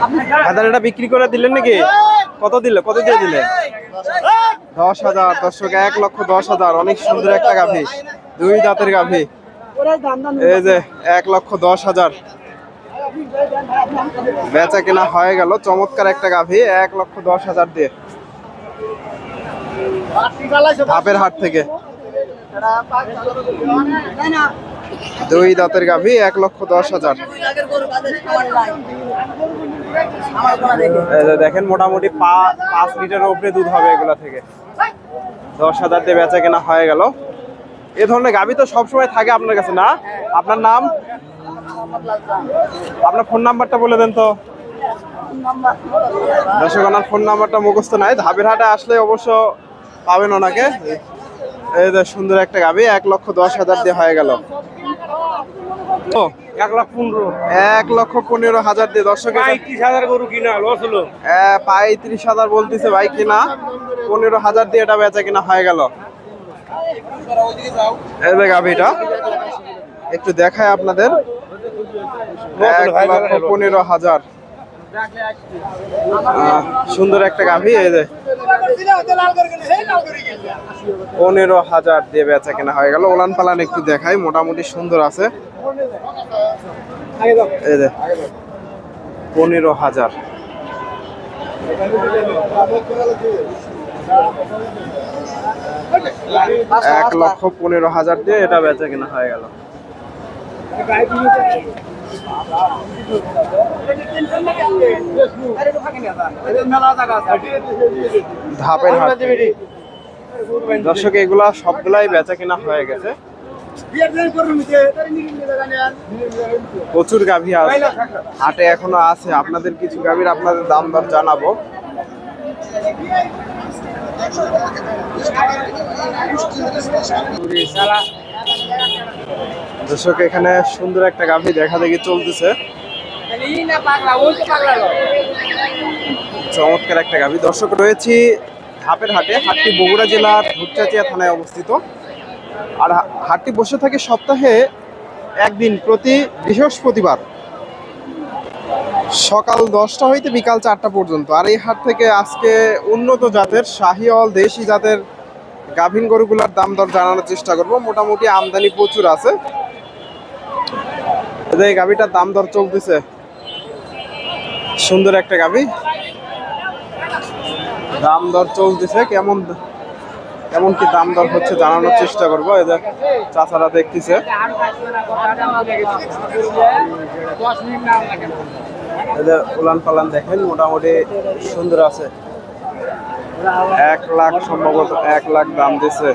হাজার বিক্রি করে দিলেন নাকি? কত দিলে? কত দিয়ে দিলে? দশ হাজার, দর্শক, এক লক্ষ দশ হাজার। অনেক সুন্দর একটা গাভী। দুই দাঁতের গাভী। এই যে, এক লক্ষ দশ হাজার। বেচা কেনা হয়ে গেল। চমৎকার একটা গাভী। এক লক্ষ দশ হাজার দিয়ে। ধাপের হাট থেকে। দুই দাঁতের গাভী, এক লক্ষ দশ হাজার। দেখেন, মোটামুটি পাঁচ লিটারের উপরে দুধ হবে এগুলো থেকে। দশ হাজার দিয়ে বেচা কেনা হয়ে গেল। এ ধরনের গাভী তো সবসময় থাকে আপনার কাছে, না? আপনার নাম? আপনার ফোন নাম্বারটা বলে দেন তো। দর্শক, ওনার ফোন নাম্বারটা মুখস্থ নাই। ধাবের হাটে আসলে অবশ্য পাবেন ওনাকে। এই সুন্দর একটা গাভী, এক লক্ষ দশ হাজার দিয়ে হয়ে গেল। এক লাখ পনেরো। এক লক্ষ পনেরো হাজার দিয়ে দর্শক এটা- পঁয়ত্রিশ হাজার গরু কিনা লস হলো। হ্যাঁ, পঁয়ত্রিশ হাজার বলতেছে ভাই কিনা। পনেরো হাজার দিয়ে এটা বেচা কিনা হয়ে গেল। এই যে গাভিটা। একটু দেখায় আপনাদের। এক লক্ষ পনেরো হাজার। সুন্দর একটা গাভি এই যে। পনেরো হাজার দিয়ে বেচা কেনা হয়ে গেল। ওলান পালান একটু দেখাই মোটামুটি সুন্দর আছে। পনেরো হাজার। এক লক্ষ পনেরো হাজার দিয়ে এটা বেচা কেনা হয়ে গেল। ধাপের দর্শক এগুলা সবগুলাই বেচা কেনা হয়ে গেছে। প্রচুর গাভী আছে হাটে এখনও আছে। আপনাদের কিছু গাভীর আপনাদের দাম দর জানাব। দর্শক, এখানে সুন্দর একটা গাভী দেখা দেখি চলতেছে। চমৎকার একটা গাভী। দর্শক, রয়েছি ধাপের হাটে, হাটটি বগুড়া জেলার ধূপচাচিয়া থানায় অবস্থিত। আর হাটটি বসে থাকে সপ্তাহে একদিন প্রতি বৃহস্পতিবার। সকাল দশটা হইতে বিকাল চারটা পর্যন্ত। আর এই হাট থেকে আজকে উন্নত জাতের শাহিওয়াল দেশি জাতের গাভীন গরুগুলার দাম দর জানানোর চেষ্টা করব। মোটামুটি আমদানি প্রচুর আছে। এই গাভীটার দাম দর চলতেছে। সুন্দর একটা গাভী। দাম দর চলতেছে, কেমন কেমন কি দাম দর হচ্ছে জানানোর চেষ্টা করব। যে চাচারা দেখতেছে। যে উলান পালান দেখেন, মোটামুটি সুন্দর আছে। এক লাখ সম্ভবত এক লাখ দাম দিছে।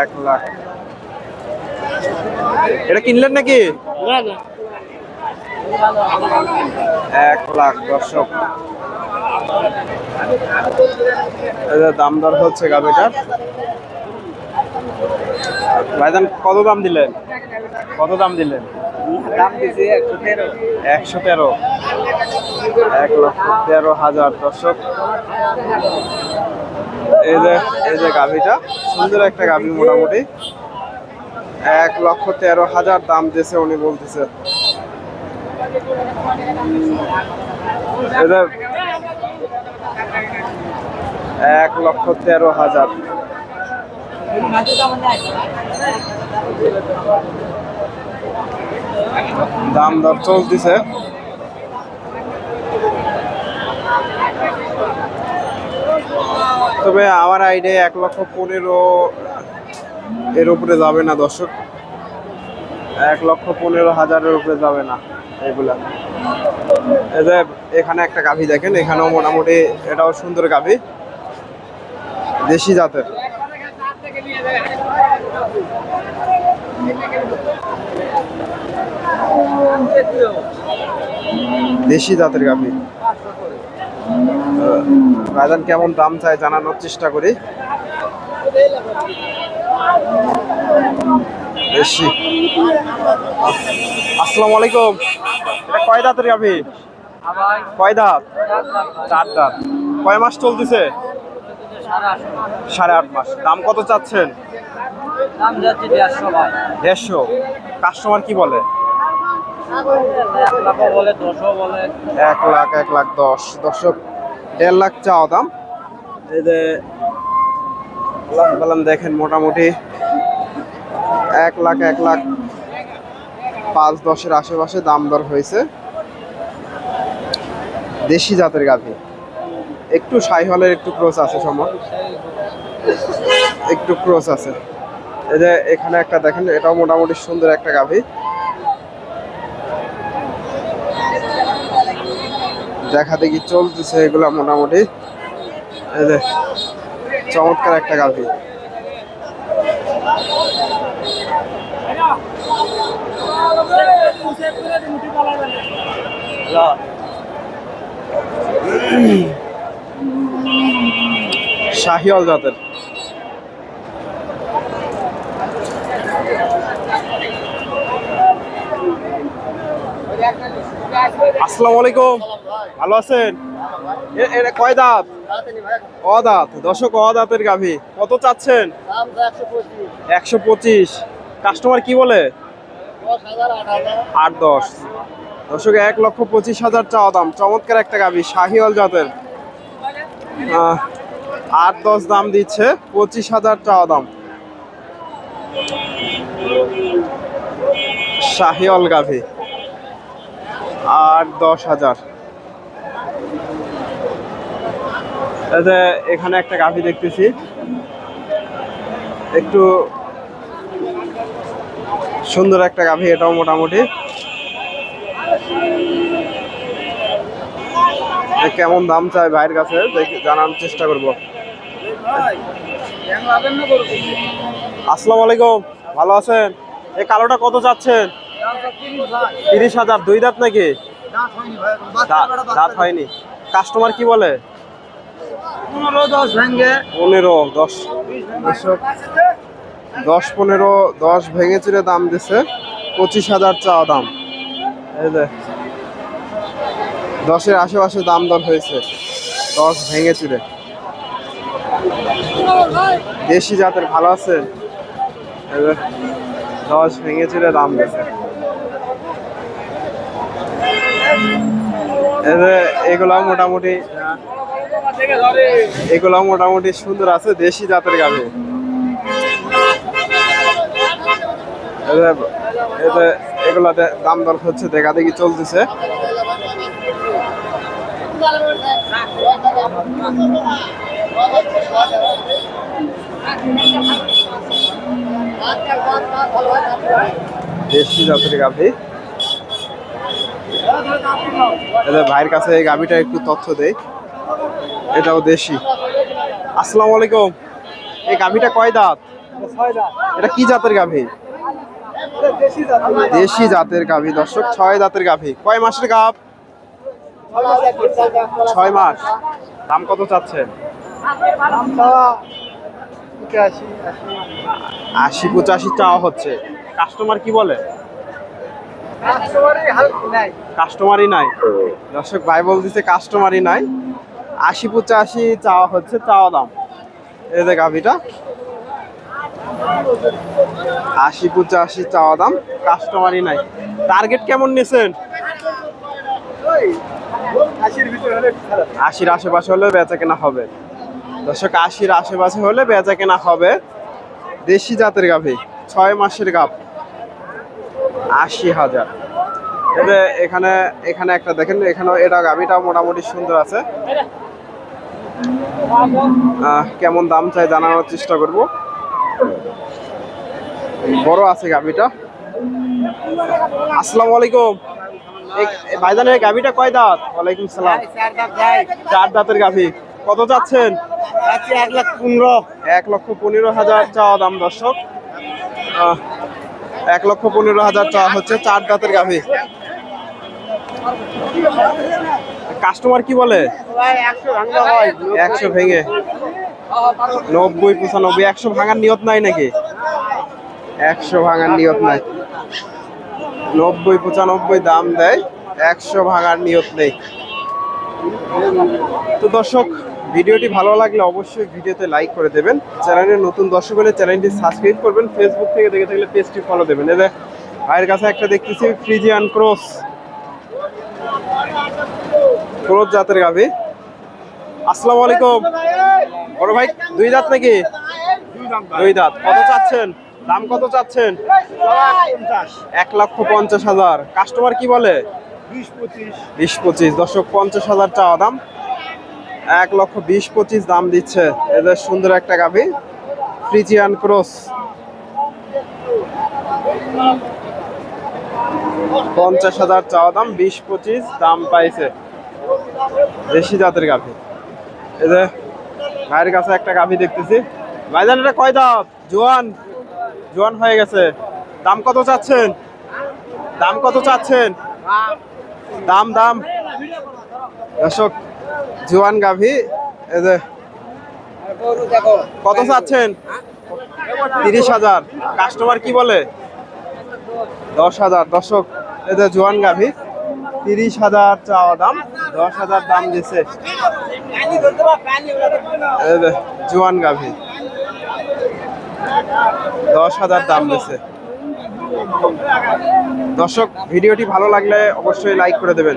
এক লাখ। এটা কিনলেন নাকি? এক লাখ দর্শক। দাম দর হচ্ছে গাভিটার। ভাইজান কত দাম দিলেন? কত দাম দিলেন? দাম দিয়েছে একশো তেরো। একশো তেরো। এক লক্ষ তেরো হাজার দর্শক। এই যে এই যে গাভিটা সুন্দর একটা গাভি মোটামুটি। এক লক্ষ তেরো হাজার দাম দিয়েছে উনি বলতেছে। এক লক্ষ তেরো হাজার। দাম দর চলতেছে। তবে আমার আইডিয়া এক লক্ষ পনেরো এর উপরে যাবে না দর্শক। এক লক্ষ পনেরো হাজারের উপরে যাবে না এগুলা। এখানে একটা গাভী দেখেন, এখানেও মোটামুটি এটাও সুন্দর গাভী। দেশি জাতের। দেশি জাতের গাভী। ভাইজান কেমন দাম চাই জানানোর চেষ্টা করি। বেশি আসসালামু আলাইকুম। এটা কয় দাঁতের গাভী? কয় দাঁত? চার দাঁত। কয় মাস চলতেছে? সাড়ে আট মাস। দাম কত চাচ্ছেন? দাম যাচ্ছে দেড়শো ভাই। দেড়শো। কাস্টমার কি বলে? এক লাখ এক লাখ দশ। দর্শক দেড় লাখ চাওয়া দাম? এই যে বললাম দেখেন মোটামুটি এক লাখ এক লাখ পাঁচ দশের আশেপাশে দাম দর হয়েছে। দেশি জাতের গাভী। একটু সাই হলের একটু ক্রোস আছে সময় একটু ক্রোস আছে। এই যে এখানে একটা দেখেন, এটাও মোটামুটি সুন্দর একটা গাভী। দেখা দেখি চলতেছে এগুলা মোটামুটি। এই যে চমৎকার একটা গাভী। শাহিওয়াল জাতের। আসসালামু আলাইকুম। ভালো আছেন? এটা কয় দাঁত? অ দাঁত। দশক অ দাঁতের গাভী। কত চাচ্ছেন? একশো পঁচিশ। কাস্টমার কি বলে? আট দশ। দশক এক লক্ষ পঁচিশ হাজার চাওয়া দাম। চমৎকার একটা গাভী, শাহিওয়াল জাতের। আট দশ দাম দিচ্ছে, পঁচিশ হাজার চাওয়া দাম। শাহিওয়াল গাভী আট দশ হাজার। এখানে একটা গাভী দেখতেছি। একটু সুন্দর একটা গাভী, এটাও মোটামুটি। কেমন দাম চাই ভাইয়ের কাছে জানার চেষ্টা করব। আসসালামু আলাইকুম। ভালো আছেন? এই কালোটা কত চাচ্ছেন? তিরিশ হাজার। দুই দাঁত নাকি? দাঁত হয়নি। কাস্টমার কি বলে? পনেরো, দশ। পনেরো দশ পনেরো, দশ ভেঙে চুরে দাম দিছে। পঁচিশ হাজার চাওয়া দাম। দশের আশেপাশে দাম দর হয়েছে। দশ ভেঙে চুরে। দেশি জাতের ভালো আছে? দশ ভেঙে চুরে দাম যে এগুলা মোটামুটি এগুলো মোটামুটি সুন্দর আছে, দেশি জাতের গাভী। এগুলাতে দাম দর হচ্ছে, দেখা দেখি চলতেছে। দেশি জাতের গাভী। ভাইয়ের কাছে এই গাভীটা একটু তথ্য দেই। এটাও দেশি। আসসালামু আলাইকুম। এই গাভীটা কয় দাঁত? এটা কি জাতের গাভী? দেশি জাতের গাভী। দর্শক ছয় দাঁতের গাভী। কয় মাসের গাভ? ছয় মাস। দাম কত চাচ্ছেন? আশি পঁচাশি চাওয়া হচ্ছে। কাস্টমার কি বলে? কাস্টমারই নাই। দর্শক ভাই বলতেছে কাস্টমারই নাই। আশি পঁচাশি চাওয়া হচ্ছে চাওয়া দাম। এই যে গাভিটা। আশি পঁচাশি চাওয়া দাম কাস্টমারই নাই। টার্গেট কেমন নিয়েছেন আশির আশেপাশে হলে বেচা কেনা হবে। দর্শক আশির আশেপাশে হলে বেচা কেনা হবে দেশি জাতের গাভী ছয় মাসের গাভ আশি হাজার। এই এখানে এখানে একটা দেখেন এখানে এটা গাভিটা মোটামুটি সুন্দর আছে। কেমন দাম চাই জানানোর চেষ্টা করব। বড় আছে গাভিটা। আসসালামু আলাইকুম। ভাইজানের গাভিটা কয় দাঁত? ওয়ালাইকুম সালাম। চার দাঁতের গাভি। কত চাচ্ছেন এক লাখ পনেরো। এক লক্ষ পনেরো হাজার চাওয়া দাম দর্শক। এক লক্ষ পনেরো হাজার চাওয়া হচ্ছে চার দাঁতের গাভী। কাস্টমার কি বলে? একশো ভেঙে। নব্বই পঁচানব্বই একশো ভাঙার নিয়ত নাই নাকি? একশো ভাঙার নিয়ত নাই। নব্বই পঁচানব্বই দাম দেয় একশো ভাঙার নিয়ত নেই। তো দর্শক ভিডিওটি ভালো লাগলে অবশ্যই ভিডিওতে লাইক করে দেবেন। চ্যানেলের নতুন দর্শক হলে চ্যানেলটি সাবস্ক্রাইব করবেন। ফেসবুক থেকে দেখে থাকলে পেজটি ফলো দেবেন। যে ভাইয়ের কাছে একটা দেখতেছি ফ্রিজিয়ান ক্রস ক্রস জাতের গাভি। আসসালামু আলাইকুম। বড় ভাই দুই দাঁত নাকি? দুই দাঁত কত চাচ্ছেন? দাম কত চাচ্ছেন? এক লক্ষ পঞ্চাশ হাজার। কাস্টমার কি বলে? বিশ পঁচিশ। বিশ পঁচিশ। দর্শক পঞ্চাশ হাজার চাওয়া দাম। এক লক্ষ বিশ পঁচিশ দাম দিচ্ছে। এদের সুন্দর একটা গাভি, ফ্রিজিয়ান ক্রস। পঞ্চাশ হাজার চাওয়া দাম, বিশ পঁচিশ দাম পাইছে। দেশি জাতের গাভি। এদের ভাইয়ের কাছে একটা গাভি দেখতেছি। ভাইজান, এটা কয় দাঁত? জোয়ান। জোয়ান হয়ে গেছে। দাম কত চাচ্ছেন? দাম কত চাচ্ছেন? দাম দাম। দর্শক জোয়ান গাভি কত চাচ্ছেন? তিরিশ হাজার। কাস্টমার কি বলে? দশ হাজার। দর্শক যে জোয়ান গাভি, তিরিশ হাজার চাওয়া দাম, দশ হাজার দাম দিছে। জোয়ান গাভি, দশ হাজার দাম দিছে। দর্শক, ভিডিওটি ভালো লাগলে অবশ্যই লাইক করে দেবেন।